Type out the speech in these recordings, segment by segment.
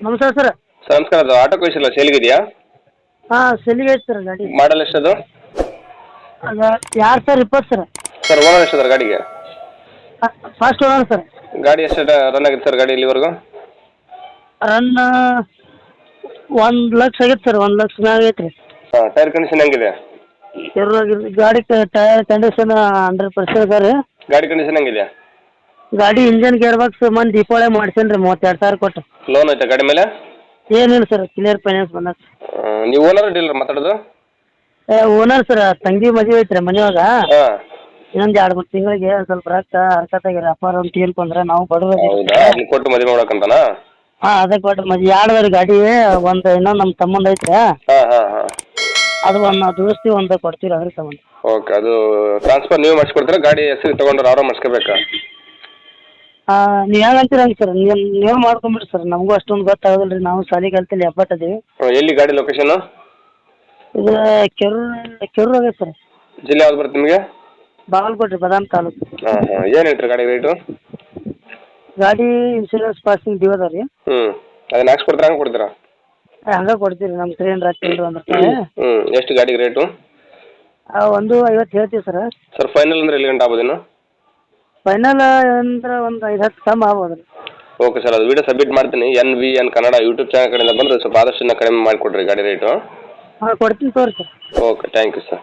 ನಮಸ್ಕಾರ sir. Sir ನಮಸ್ಕಾರ ಅದು ಆಟೋ ಕಳಿಸಿಲ್ಲ ಸೇಲ್ಗಿದೆಯಾ? ಹಾಂ ಸೆಲ್ಲಿಗೆ ಐತೆ ಸರ್ ಗಾಡಿ. ಮಾಡಲ್ ಎಷ್ಟದು? ಅದು ಯಾರು ಸರ್ ಇಪ್ಪತ್ತು ಸರ್. ಸರ್ ಓನರ್ ಎಷ್ಟದಾರ ಗಾಡಿಗೆ? Fast owner sir. ಗಾಡಿ ಎಷ್ಟು ರನ್ ಆಗಿದೆ ಸರ್ ಗಾಡಿ ಇಲ್ಲಿವರೆಗೂ ರನ್ ಒಂದು ಲಕ್ಷ ಆಗೈತೆ ಸರ್ ಒಂದು ಲಕ್ಷ ಮ್ಯಾಗ ಐತೆ ರೀ ಹಾಂ ಟೈರ್ ಕಂಡೀಷನ್ ಹೆಂಗಿದೆ? ಗಾಡಿ ಟೈರ್ ಕಂಡೀಷನ್ ಹಂಡ್ರೆಡ್ ಪರ್ಸೆಂಟ್ ಅದ ರೀ. ಗಾಡಿ ಕಂಡೀಷನ್ ಹೆಂಗಿದೆ? ಗಾಡಿ ಇಂಜನ್ ಗೇರ್ ಬಾಕ್ಸ್ ಮಂದಿ ದೀಪಾವಳಿ ಮಾಡ್ಸೇನಿ ರೀ ಮೂವತ್ತೆರಡು ಸಾವಿರ ಕೊಟ್ಟು ಲೋನ್ ಐತೆ ಗಾಡಿ ಮೇಲೆ? ಏನಿಲ್ಲ ಸರ್ ಕ್ಲಿಯರ್ ಫೈನಾನ್ಸ್ ಬಂದಾಗ ಆ, ನೀವು ಓನರ್ ಡೀಲರ್ ಮಾತಾಡೋದು? ಓನರ್ ಸರ್ ತಂಗಿ ಮದುವೆ ಐತೆ ರೀ ಮನೆಯಾಗ. ಹಾಂ. ಇನ್ನೊಂದು ಎರಡು ಮೂರು ತಿಂಗಳಿಗೆ ಸ್ವಲ್ಪ ರೊಕ್ಕ ಹರ್ಕತ್ತಾಗಿರಿ ಅಪ್ಪಾರ ಅಂತ ಹೇಳ್ಕೊಂಡ್ರೆ ನಾವು ಬಡವ್ರು ಹೌದಾ? ಕೊಟ್ಟು ಮದುವೆ ಮಾಡ್ಬೇಕಂತನಾ? ಹಾ ಅದಕ್ಕೆ ಕೊಟ್ಟು ಮದುವೆ ಎರಡು ಗಾಡಿ ಒಂದ ಇನ್ನೊಂದು ನಮ್ಮ ತಮ್ಮಂದ ಐತೆ ಹಾಂ ಹಾಂ ಹಾಂ. ಅದು ಒಂದು ನಾವು ದೋಸ್ತಿ ಒಂದು ಕೊಡ್ತೀವಿ ಅದ್ರ ಸಂಬಂಧ ಓಕೆ ಅದು ಟ್ರಾನ್ಸ್ಫರ್ ನೀವು ಮಾಡಿಸ್ಕೊಡ್ತೀರಾ ಗಾಡಿ ಹೆಸರು ತೊಗೊಂಡ್ರೆ ಅವರ ಮಾಡಿಸ್ಕೋಬೇಕಾ? ನೀವು ಹಂಗೆ ಸರ್ ನೀವು ನೀವು ಮಾಡ್ಕೊಂಬಿಡ್ರಿ ಸರ್ ನಮಗೂ ಅಷ್ಟೊಂದು ಗೊತ್ತಾಗೋದಿಲ್ಲ ರೀ ನಾವು ಶಾಲೆ ಕಲ್ತಲ್ಲಿ ಎಪ್ಪತ್ತದೀವಿ. ಎಲ್ಲಿ ಗಾಡಿ ಲೊಕೇಶನ್ ಇದು ಕೆರು ಕೆರು ಆಗೈತೆ ಸರ್ ಜಿಲ್ಲೆ ಯಾವ್ದು ಬರುತ್ತೆ ನಿಮಗೆ? ಬಾಗಲಕೋಟೆ ಬದಾಮ್ ತಾಲೂಕು. ಹಾಂ ಹಾಂ. ಏನು ಹೇಳ್ತೀರಿ ಗಾಡಿ ರೇಟು ಗಾಡಿ ಇನ್ಶೂರೆನ್ಸ್ ಪಾಸಿಂಗ್ ಡ್ಯೂ ಅದ ರೀ. ಹ್ಞೂ ಅದನ್ನ ಹಾಕ್ಸ್ಕೊಡ್ತೀರಾ ಹಂಗೆ ಕೊಡ್ತೀರಾ? ಹಂಗೆ ಕೊಡ್ತೀವಿ ನಮ್ಮ ಟ್ರೈನ್ ರಾತ್ರಿ ಇಲ್ರಿ ರೂಪಾಯಿ. ಹ್ಞೂ ಎಷ್ಟು ಗಾಡಿಗೆ ರೇಟು ಒಂದು ಐವತ್ತು ಹೇಳ್ತೀವಿ ಸರ್ ಸರ್ ಫೈನಲ್ ಅಂದ್ರೆ ಎಲ್ಲಿ ಗಂಟೆ ಆಗ್ಬೋದೇನು ಫೈನಲ್ ಅಂದ್ರೆ ಒಂದು ಐದು ಹತ್ತು ಕಮ್ಮಿ ಆಗ್ಬೋದು. ರೀ ಓಕೆ ಸರ್ ಅದು ವಿಡಿಯೋ ಸಬ್ಮಿಟ್ ಮಾಡ್ತೀನಿ. N V N Kannada YouTube channel ಕಡೆಯಿಂದ ಬಂದರೆ ಸ್ವಲ್ಪ ಆದಷ್ಟು ಇನ್ನೂ ಕಡಿಮೆ ಮಾಡಿಕೊಡ್ರಿ ಗಾಡಿ ರೇಟು ಹಾಂ ಕೊಡ್ತೀನಿ ತೋರಿ sir okay thank you sir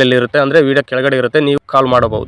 ಟೈಟಲಲ್ಲಿ ಇರುತ್ತೆ ಅಂದ್ರೆ ವಿಡಿಯೋ ಕೆಳಗಡೆ ಇರುತ್ತೆ ನೀವು ಕಾಲ್ ಮಾಡಬಹುದು.